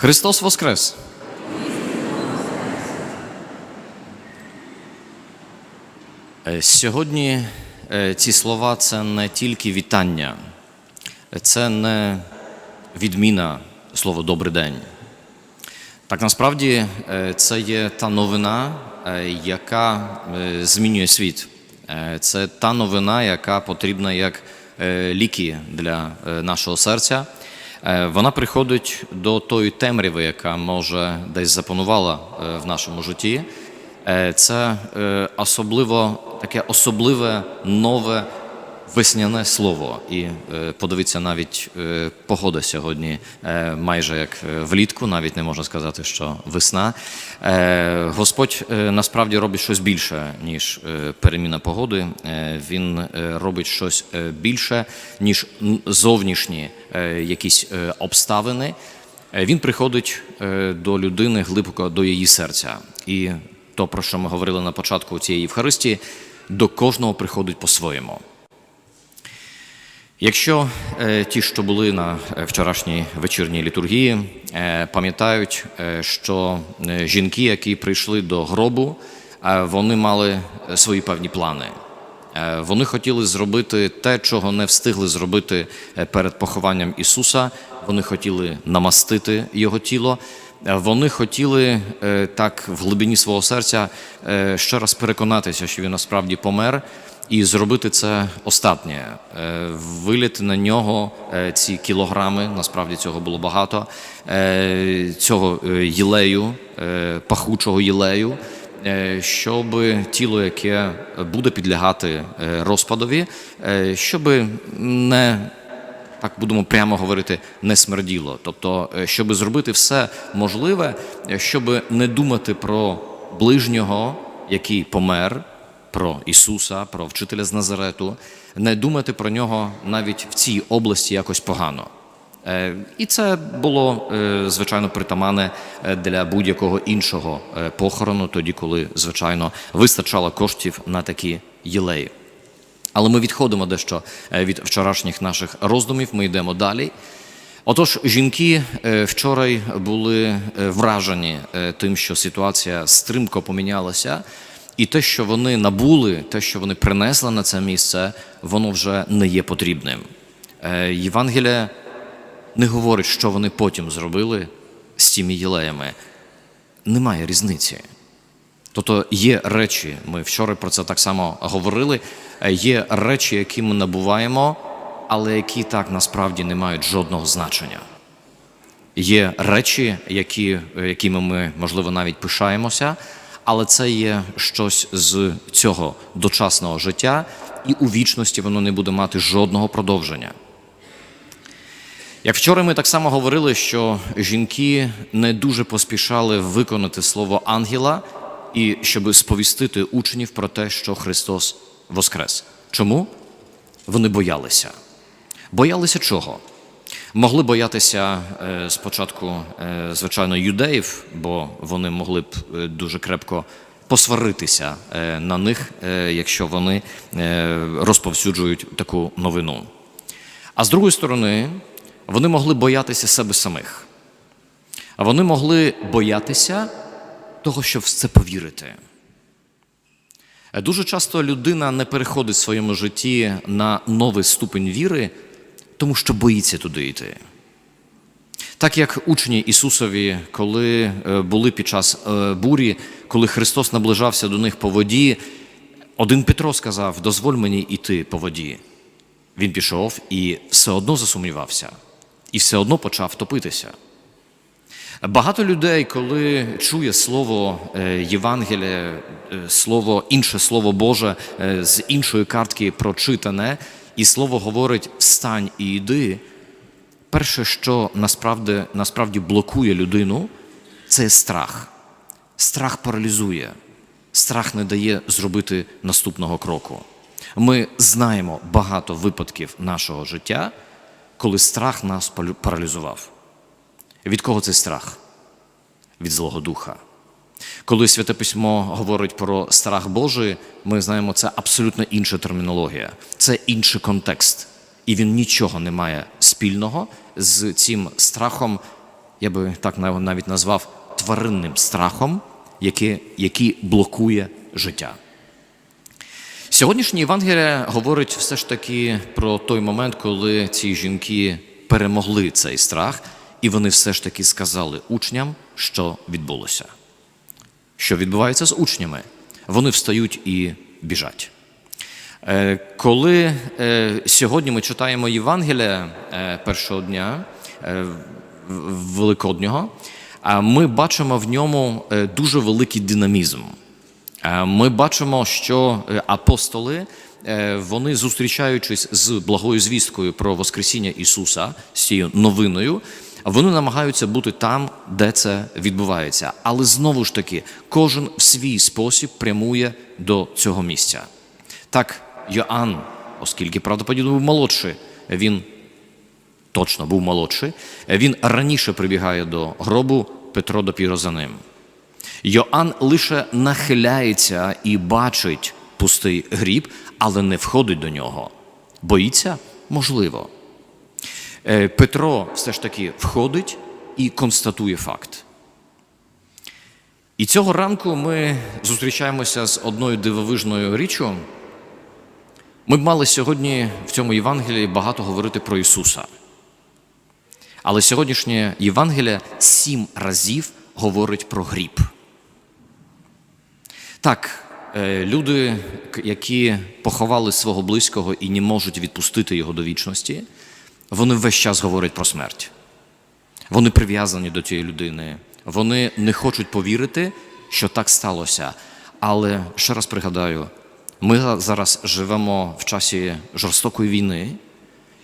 Христос Воскрес! Е, Сьогодні е, ці слова це не тільки вітання, це не відміна слова добрий день. Так насправді е, це є та новина, яка змінює світ. Це та новина, яка потрібна як ліки для нашого серця. Е, Вона приходить до тої темряви, яка може десь запанувала е, в нашому житті. Е, Це особливо таке особливе нове весняне слово. І е, подивіться, навіть е, погода сьогодні е, майже як влітку, навіть не можна сказати, що весна. Господь насправді робить щось більше, ніж переміна погоди. Він робить щось більше, ніж зовнішні якісь обставини. Він приходить до людини глибоко до її серця. І то, про що ми говорили на початку цієї Євхаристії, до кожного приходить по-своєму. Якщо е, ті, що були на е, вчорашній вечірній літургії, е, пам'ятають, е, що е, жінки, які прийшли до гробу, е, вони мали е, свої певні плани. Е, Вони хотіли зробити те, чого не встигли зробити перед похованням Ісуса. Вони хотіли намастити Його тіло. Вони хотіли е, так в глибині свого серця е, ще раз переконатися, що він насправді помер, і зробити це останнє, Е, виліти на нього е, ці кілограми, насправді цього було багато, е, цього єлею, пахучого єлею, щоб тіло, яке буде підлягати розпадові, щоб не так будемо прямо говорити, не смерділо. Тобто, щоб зробити все можливе, щоб не думати про ближнього, який помер, про Ісуса, про вчителя з Назарету, не думати про нього навіть в цій області якось погано. Е, І це було е, звичайно притаманне е, для будь-якого іншого похорону, тоді, коли звичайно вистачало коштів на такі єлеї. Але ми відходимо дещо від вчорашніх наших роздумів. Ми йдемо далі. Отож, жінки вчора були вражені тим, що ситуація стрімко помінялася, і те, що вони набули, те, що вони принесли на це місце, воно вже не є потрібним. Е, Євангелія не говорить, що вони потім зробили з цими єлеями. Немає різниці. Тобто є речі, ми вчора про це так само говорили. е, Є речі, які ми набуваємо, але які так насправді не мають жодного значення. Є речі, які, е, якими ми, можливо, навіть пишаємося, але це є щось з цього дочасного життя, і у вічності воно не буде мати жодного продовження. Як вчора ми так само говорили, що жінки не дуже поспішали виконати слово ангела і щоб сповістити учнів про те, що Христос воскрес. Чому? Вони боялися. Боялися чого? Могли боятися е, спочатку, е, звичайно, юдеїв, бо вони могли б е, дуже крепко посваритися на них, якщо вони розповсюджують таку новину. А з другої сторони, вони могли боятися себе самих. А вони могли боятися того, щоб в це повірити. Дуже часто людина не переходить в своєму житті на новий ступень віри, тому що боїться туди йти. Так як учні Ісусові, коли е, були під час е, бурі, коли Христос наближався до них по воді, один Петро сказав: дозволь мені йти по воді. Він пішов і все одно засумнівався, і все одно почав топитися. Багато людей, коли чує слово е, Євангелія, слово, інше слово Боже з іншої картки прочитане, і слово говорить встань і йди. Перше, що насправді, насправді блокує людину, це страх. Страх паралізує, страх не дає зробити наступного кроку. Ми знаємо багато випадків нашого життя, коли страх нас паралізував. Від кого цей страх? Від Злого Духа. Коли Святе Письмо говорить про страх Божий, ми знаємо, це абсолютно інша термінологія, це інший контекст. І він нічого не має спільного з цим страхом я би так навіть назвав тваринним страхом, який, який блокує життя. Сьогоднішнє Євангеліє говорить все ж таки про той момент, коли ці жінки перемогли цей страх, і вони все ж таки сказали учням, що відбулося. Що відбувається з учнями? Вони встають і біжать. Е, Коли е, сьогодні ми читаємо Євангелія е, першого дня Великоднього, ми бачимо в ньому дуже великий динамізм. Ми бачимо, що апостоли, вони зустрічаючись з благою звісткою про Воскресіння Ісуса, з цією новиною, вони намагаються бути там, де це відбувається. Але знову ж таки, кожен в свій спосіб прямує до цього місця. Так, Йоанн, оскільки правдоподібно був молодший, він точно був молодший, він раніше прибігає до гробу, Петро допіро за ним. Йоанн лише нахиляється і бачить пустий гріб, але не входить до нього. Боїться? Можливо. Е, Петро все ж таки входить і констатує факт. І цього ранку ми зустрічаємося з одною дивовижною річчю. Ми б мали сьогодні в цьому Євангелії багато говорити про Ісуса. Але сьогоднішнє Євангеліє сім разів говорить про гріб. Так, люди, які поховали свого близького і не можуть відпустити його до вічності, вони весь час говорять про смерть. Вони прив'язані до цієї людини. Вони не хочуть повірити, що так сталося. Але ще раз пригадаю, ми зараз живемо в часі жорстокої війни,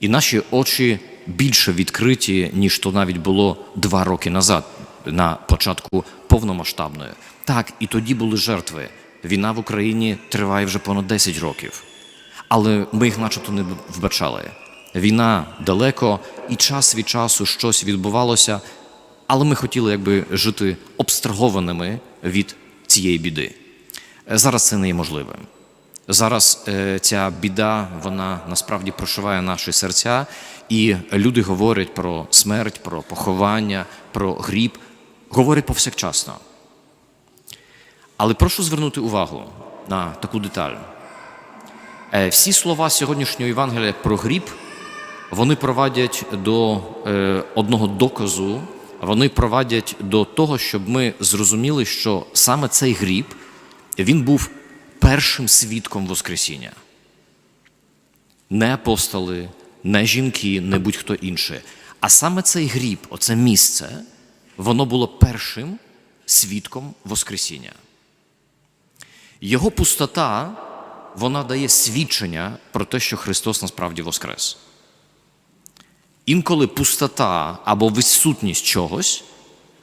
і наші очі більше відкриті, ніж то навіть було два роки назад, на початку повномасштабної. Так, і тоді були жертви. Війна в Україні триває вже понад 10 років. Але ми їх начебто не вбачали. Війна далеко, і час від часу щось відбувалося, але ми хотіли якби жити обстрагованими від цієї біди. Е, Зараз це не є можливим. Зараз е, ця біда, вона насправді прошиває наші серця, і люди говорять про смерть, про поховання, про гріб, говорять повсякчасно. Але прошу звернути увагу на таку деталь. Е, Всі слова сьогоднішнього Євангелія про гріб, вони провадять до е, одного доказу, вони провадять до того, щоб ми зрозуміли, що саме цей гріб він був першим свідком Воскресіння. Не апостоли, не жінки, не будь-хто інший. А саме цей гріб, оце місце, воно було першим свідком Воскресіння. Його пустота, вона дає свідчення про те, що Христос насправді воскрес. Інколи пустота або відсутність чогось,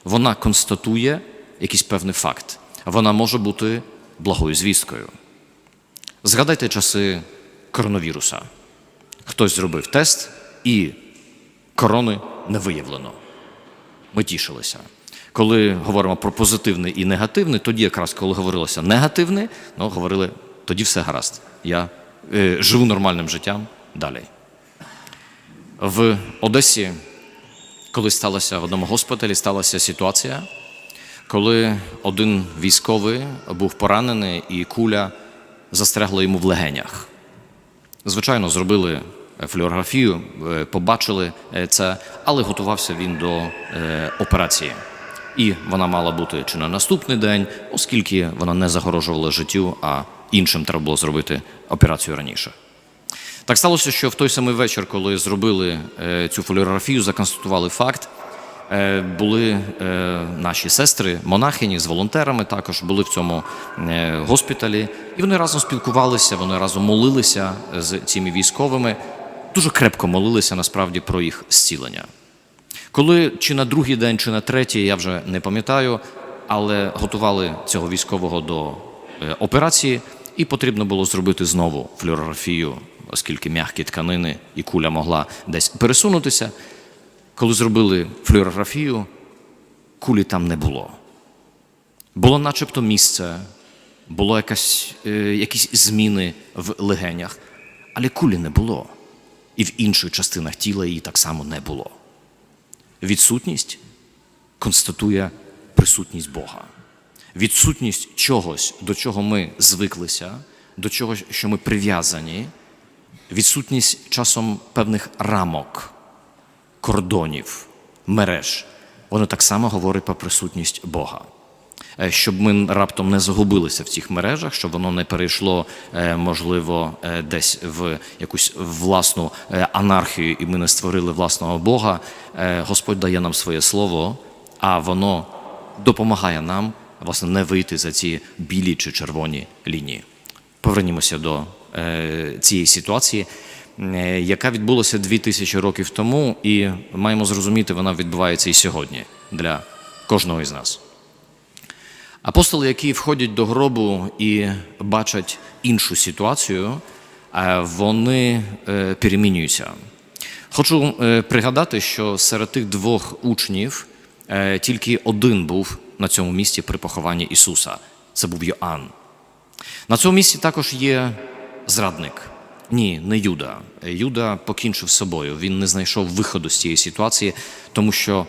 вона констатує якийсь певний факт. Вона може бути благою звісткою. Згадайте часи коронавіруса. Хтось зробив тест і корони не виявлено. Ми тішилися. Коли говоримо про позитивне і негативне, тоді якраз коли говорилося негативне, ну, говорили, тоді все гаразд. Я е, живу нормальним життям далі. В Одесі, коли сталося в одному госпіталі, сталася ситуація, коли один військовий був поранений і куля застрягла йому в легенях. Звичайно, зробили флюорографію, е, побачили е, це, але готувався він до е, операції. І вона мала бути чи на наступний день, оскільки вона не загорожувала життю, а іншим треба було зробити операцію раніше. Так сталося, що в той самий вечір, коли зробили е, цю флюорографію, законстатували факт, е, були е, наші сестри, монахині з волонтерами, також були в цьому госпіталі, і вони разом спілкувалися, вони разом молилися з цими військовими, дуже крепко молилися насправді про їх зцілення. Коли чи на другий день, чи на третій, я вже не пам'ятаю, але готували цього військового до е, операції, і потрібно було зробити знову флюорографію, оскільки м'які тканини і куля могла десь пересунутися. Коли зробили флюорографію, кулі там не було. Було начебто місце, було якась, е, якісь зміни в легенях, але кулі не було. І в інших частинах тіла її так само не було. Відсутність констатує присутність Бога. Відсутність чогось, до чого ми звиклися, до чого, що ми прив'язані, відсутність часом певних рамок, кордонів, мереж. Воно так само говорить про присутність Бога. Е, Щоб ми раптом не загубилися в цих мережах, щоб воно не перейшло, е, можливо, е, десь в якусь власну анархію, і ми не створили власного Бога. Господь дає нам своє слово, а воно допомагає нам власне не вийти за ці білі чи червоні лінії. Повернімося до цієї ситуації, яка відбулася дві тисячі років тому, і маємо зрозуміти, вона відбувається і сьогодні для кожного із нас. Апостоли, які входять до гробу і бачать іншу ситуацію, е, вони е, перемінюються. Хочу е, пригадати, що серед тих двох учнів тільки один був на цьому місці при похованні Ісуса. Це був Йоанн. На цьому місці також є зрадник. Ні, не Юда. Юда покінчив собою. Він не знайшов виходу з цієї ситуації, тому що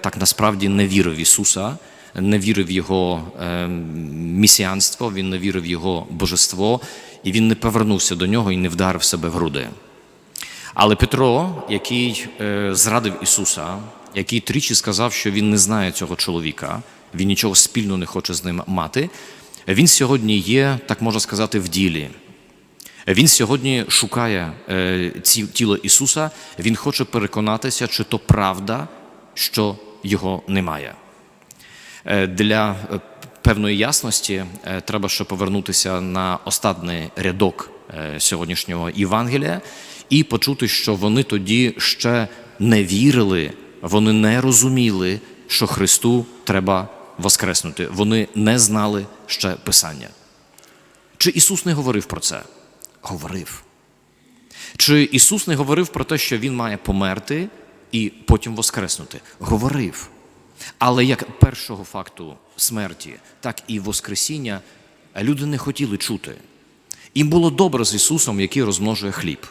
так насправді не вірив Ісуса, не вірив в Його е, місіанство, він не вірив в Його божество, і він не повернувся до нього і не вдарив себе в груди. Але Петро, який е, зрадив Ісуса, який тричі сказав, що він не знає цього чоловіка, він нічого спільного не хоче з ним мати, він сьогодні є, так можна сказати, в ділі. Він сьогодні шукає е, тіло Ісуса, він хоче переконатися, чи то правда, що його немає. Е, Для е, певної ясності е, треба ще повернутися на останній рядок сьогоднішнього Євангелія і почути, що вони тоді ще не вірили, вони не розуміли, що Христу треба воскреснути. Вони не знали ще Писання. Чи Ісус не говорив про це? Говорив. Чи Ісус не говорив про те, що Він має померти і потім воскреснути? Говорив. Але як першого факту смерті, так і Воскресіння люди не хотіли чути. Їм було добре з Ісусом, який розмножує хліб.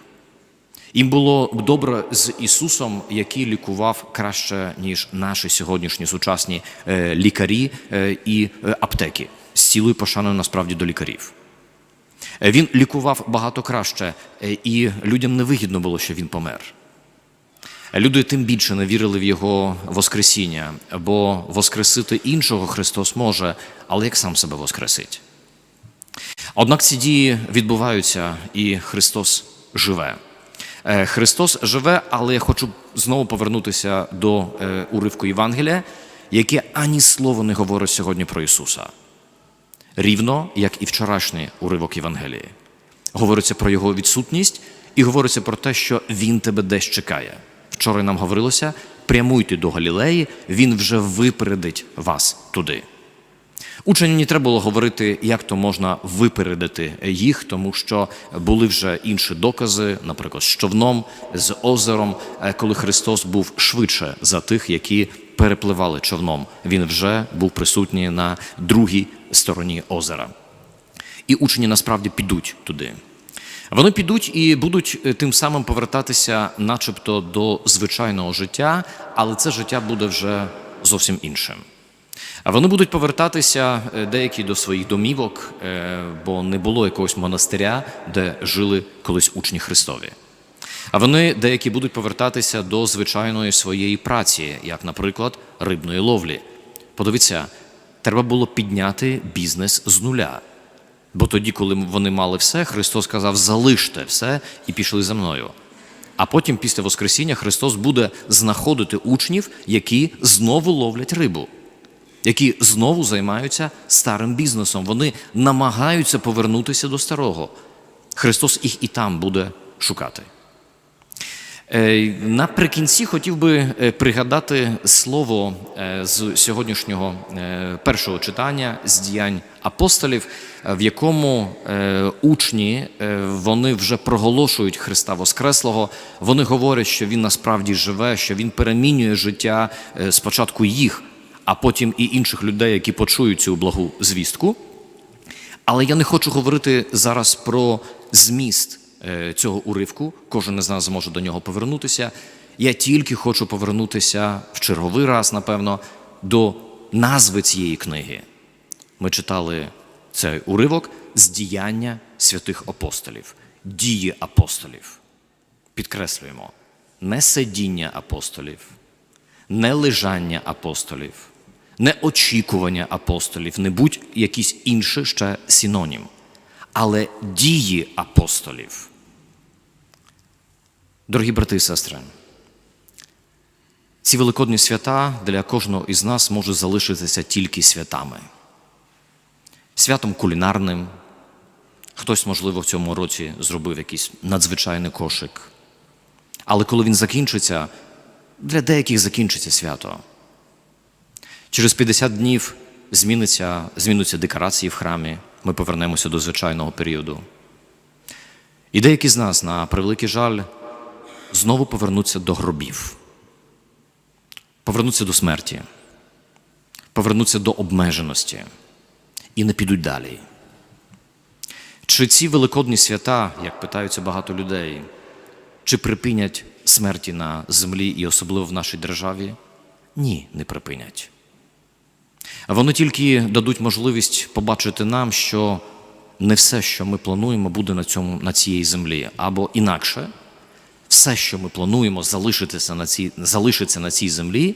Їм було добре з Ісусом, який лікував краще, ніж наші сьогоднішні сучасні е, лікарі е, і е, аптеки. З цілою пошаною насправді до лікарів. Він лікував багато краще, і людям невигідно було, що він помер. Люди тим більше не вірили в Його Воскресіння, бо воскресити іншого Христос може, але як сам себе воскресить. Однак ці дії відбуваються, і Христос живе. Е, Христос живе, але я хочу знову повернутися до е, уривку Євангелія, яке ані слова не говорить сьогодні про Ісуса. Рівно, як і вчорашній уривок Євангелії. Говориться про Його відсутність і говориться про те, що Він тебе десь чекає. Вчора нам говорилося: прямуйте до Галілеї, Він вже випередить вас туди. Ученню не треба було говорити, як то можна випередити їх, тому що були вже інші докази, наприклад, з човном, з озером, е, коли Христос був швидше за тих, які перепливали човном. Він вже був присутній на другій стороні озера. І учні насправді підуть туди. Вони підуть і будуть е, тим самим повертатися, начебто, до звичайного життя, але це життя буде вже зовсім іншим. Вони будуть повертатися е, деякі до своїх домівок, е, бо не було якогось монастиря, де жили колись учні Христові. А вони деякі будуть повертатися до звичайної своєї праці, як, наприклад, рибної ловлі. Подивіться, треба було підняти бізнес з нуля. Бо тоді, коли вони мали все, Христос сказав: залиште все і пішли за мною. А потім, після Воскресіння, Христос буде знаходити учнів, які знову ловлять рибу, які знову займаються старим бізнесом. Вони намагаються повернутися до старого. Христос їх і там буде шукати. Е, Наприкінці хотів би е, пригадати слово е, з сьогоднішнього першого читання з діянь апостолів, в якому учні вони вже проголошують Христа Воскреслого. Вони говорять, що Він насправді живе, що Він перемінює життя спочатку їх, а потім і інших людей, які почують цю благу звістку. Але я не хочу говорити зараз про зміст цього уривку. Кожен із нас зможе до нього повернутися. Я тільки хочу повернутися в черговий раз, напевно, до назви цієї книги. Ми читали цей уривок з діяння святих апостолів, дії апостолів. Підкреслюємо, не сидіння апостолів, не лежання апостолів, не очікування апостолів, не будь-якийсь інший ще синонім, але дії апостолів. Дорогі брати і сестри, ці великодні свята для кожного із нас можуть залишитися тільки святами. Святом кулінарним. Хтось, можливо, в цьому році зробив якийсь надзвичайний кошик. Але коли він закінчиться, для деяких закінчиться свято. Через 50 днів зміниться, змінуться декорації в храмі, ми повернемося до звичайного періоду. І деякі з нас, на превеликий жаль, знову повернуться до гробів, повернуться до смерті, повернуться до обмеженості і не підуть далі. Чи ці великодні свята, як питаються багато людей, чи припинять смерті на землі і особливо в нашій державі? Ні, не припинять. А Вони тільки дадуть можливість побачити нам, що не все, що ми плануємо, буде на, цьому, на цій землі, або інакше, все, що ми плануємо, залишитися на цій, залишиться на цій землі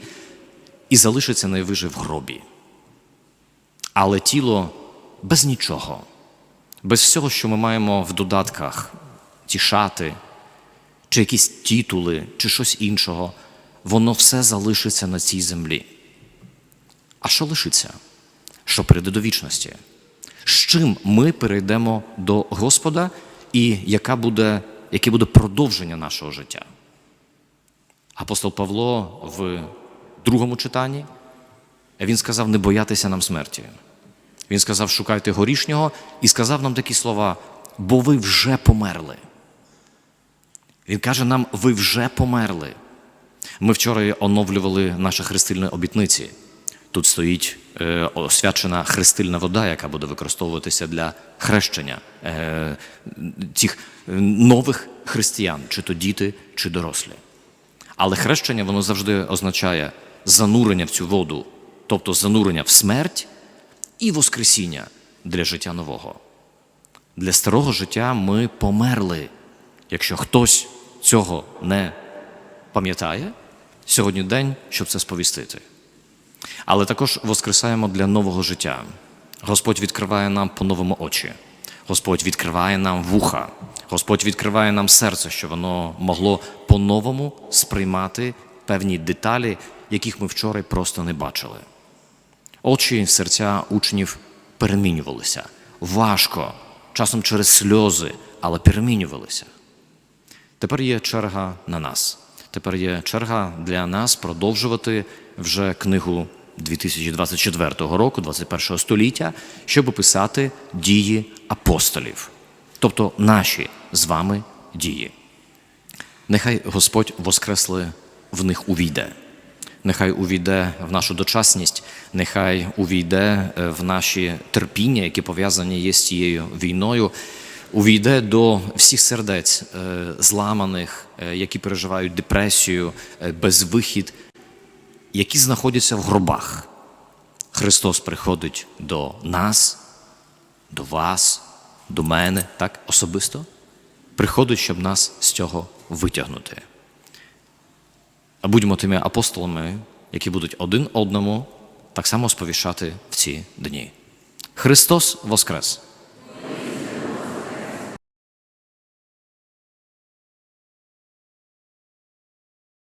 і залишиться найвиже в гробі. Але тіло без нічого, без всього, що ми маємо в додатках, ті шати, чи якісь титули, чи щось іншого, воно все залишиться на цій землі. А що лишиться? Що прийде до вічності? З чим ми перейдемо до Господа і яка буде, яке буде продовження нашого життя? Апостол Павло в другому читанні він сказав не боятися нам смерті. Він сказав, шукайте горішнього, і сказав нам такі слова, бо ви вже померли. Він каже нам, ви вже померли. Ми вчора оновлювали наші хрестильні обітниці. Тут стоїть е, освячена хрестильна вода, яка буде використовуватися для хрещення е, цих нових християн, чи то діти, чи дорослі. Але хрещення воно завжди означає занурення в цю воду, тобто занурення в смерть і воскресіння для життя нового. Для старого життя ми померли. Якщо хтось цього не пам'ятає, сьогодні день, щоб це сповістити. Але також воскресаємо для нового життя. Господь відкриває нам по-новому очі. Господь відкриває нам вуха, Господь відкриває нам серце, щоб воно могло по-новому сприймати певні деталі, яких ми вчора просто не бачили. Очі серця учнів перемінювалися важко, часом через сльози, але перемінювалися. Тепер є черга на нас. Тепер є черга для нас продовжувати вже книгу 2024 року, 21 століття, щоб описати дії апостолів, тобто наші з вами дії. Нехай Господь Воскресли в них увійде. Нехай увійде в нашу дочасність, нехай увійде е, в наші терпіння, які пов'язані є з цією війною, увійде до всіх сердець е, зламаних, е, які переживають депресію, безвихід, які знаходяться в гробах. Христос приходить до нас, до вас, до мене, так особисто, приходить, щоб нас з цього витягнути. А будьмо тими апостолами, які будуть один одному так само сповіщати в ці дні. Христос Воскрес!